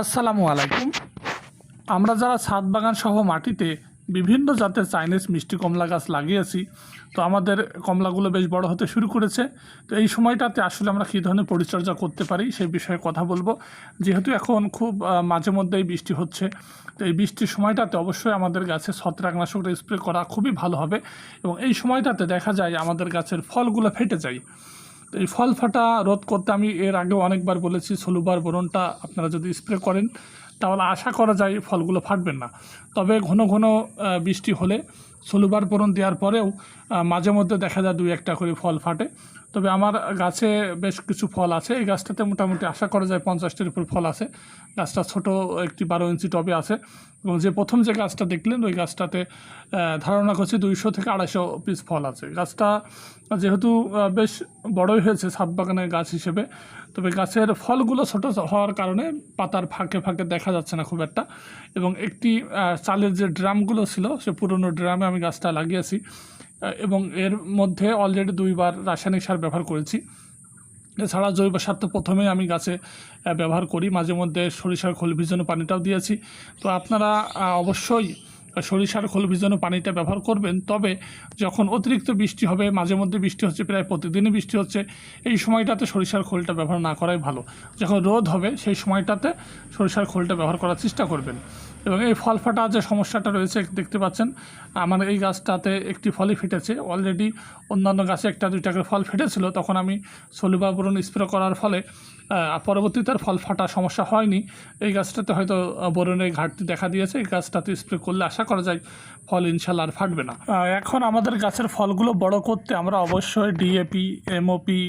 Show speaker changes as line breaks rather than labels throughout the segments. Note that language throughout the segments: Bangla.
আসসালামু আলাইকুম। আমরা যারা ছাদ বাগান সহ মাটিতে বিভিন্ন জাতের চাইনিজ মিষ্টি কমলা গাছ লাগিয়েছি, তো আমাদের কমলাগুলো বেশ বড় হতে শুরু করেছে। তো এই সময়টাতে আসলে আমরা কী ধরনের পরিচর্যা করতে পারি সেই বিষয়ে কথা বলব। যেহেতু এখন খুব মাঝে মধ্যেই বৃষ্টি হচ্ছে, তো এই বৃষ্টির সময়টাতে অবশ্যই আমাদের গাছে ছত্রাকনাশকটা স্প্রে করা খুবই ভালো হবে এবং এই সময়টাতে দেখা যায় আমাদের গাছের ফলগুলো ফেটে যায়। এই ফল ফাটা রোধ করতে আমি এর আগেও অনেকবার বলেছি, সলুবার বরণটা আপনারা যদি স্প্রে করেন, তাহলে আশা করা যায় ফলগুলো ফাটবেন না। তবে ঘন ঘন বৃষ্টি হলে সলুবার বোরন দেওয়ার পরেও মাঝে মধ্যে দেখা যায় দুই একটা করে ফল ফাটে। তবে আমার গাছে বেশ কিছু ফল আছে। এই গাছটাতে মোটামুটি আশা করা যায় পঞ্চাশটির উপর ফল আছে। গাছটা ছোট একটি বারো ইঞ্চি টবে আছে। এবং যে প্রথম যে গাছটা দেখলেন, ওই গাছটাতে ধারণা করছি দুইশো থেকে আড়াইশো পিস ফল আছে। গাছটা যেহেতু বেশ বড়ই হয়েছে ছাদ বাগানের গাছ হিসেবে, তবে গাছের ফলগুলো ছোট হওয়ার কারণে পাতার ফাঁকে ফাঁকে দেখা যাচ্ছে না খুব একটা। এবং একটি চালের যে ড্রামগুলো ছিল, সে পুরনো ড্রামে আমি গাছটা লাগিয়েছি এবং এর মধ্যে অলরেডি দুইবার রাসায়নিক সার ব্যবহার করেছি। এছাড়া জৈব সার তো প্রথমেই আমি গাছে ব্যবহার করি। মাঝে মধ্যে সরিষার খোল ভিজানো পানিটাও দিয়েছি। তো আপনারা অবশ্যই সরিষার খোল ভিজানো পানিটা ব্যবহার করবেন। তবে যখন অতিরিক্ত বৃষ্টি হবে মাঝে মধ্যে বৃষ্টি হচ্ছে প্রায় প্রতিদিনই বৃষ্টি হচ্ছে এই সময়টাতে সরিষার খোলটা ব্যবহার না করাই ভালো। যখন রোদ হবে সেই সময়টাতে সরিষার খোলটা ব্যবহার করার চেষ্টা করবেন। এবং এই ফল ফাটা যে সমস্যাটা রয়েছে দেখতে পাচ্ছেন আমার এই গাছটাতে একটি ফলই ফেটেছে। অলরেডি অন্যান্য গাছে একটা দুইটা করে ফল ফেটেছিল। তখন আমি সলিবাবরণ স্প্রে করার ফলে পরবর্তীতে আর ফল ফাটা সমস্যা হয়নি। এই গাছটাতে হয়তো আহ, বোরনের ঘাটতি দেখা দিয়েছে। এই গাছটাতে স্প্রে করলে আশা করা যায় ফল ইনশাল্লাহ আর ফাটবে না। এখন আমাদের গাছের ফলগুলো বড় করতে আমরা অবশ্যই ডিএপি এমওপি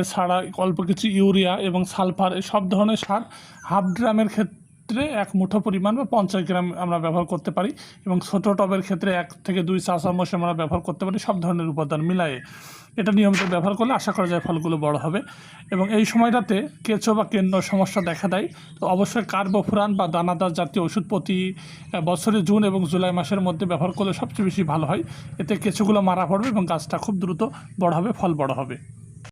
এছাড়া অল্প কিছু ইউরিয়া এবং সালফার সব ধরনের সার হাফ ড্রামের ক্ষেত্রে এক মুঠো পরিমাণ বা পঞ্চাশ গ্রাম আমরা ব্যবহার করতে পারি এবং ছোটো টবের ক্ষেত্রে এক থেকে দুই চা চামচ আমরা ব্যবহার করতে পারি, সব ধরনের উপাদান মিলায়ে। এটা নিয়মিত ব্যবহার করলে আশা করা যায় ফলগুলো বড় হবে। এবং এই সময়টাতে কেঁচো বা কেন্দ্র সমস্যা দেখা দেয়। তো অবশ্যই কার্বোফুরান বা দানাদার জাতীয় ওষুধ প্রতি বছরে জুন এবং জুলাই মাসের মধ্যে ব্যবহার করলে সবচেয়ে বেশি ভালো হয়। এতে কেঁচোগুলো মারা পড়বে এবং গাছটা খুব দ্রুত বড় হবে, ফল বড় হবে।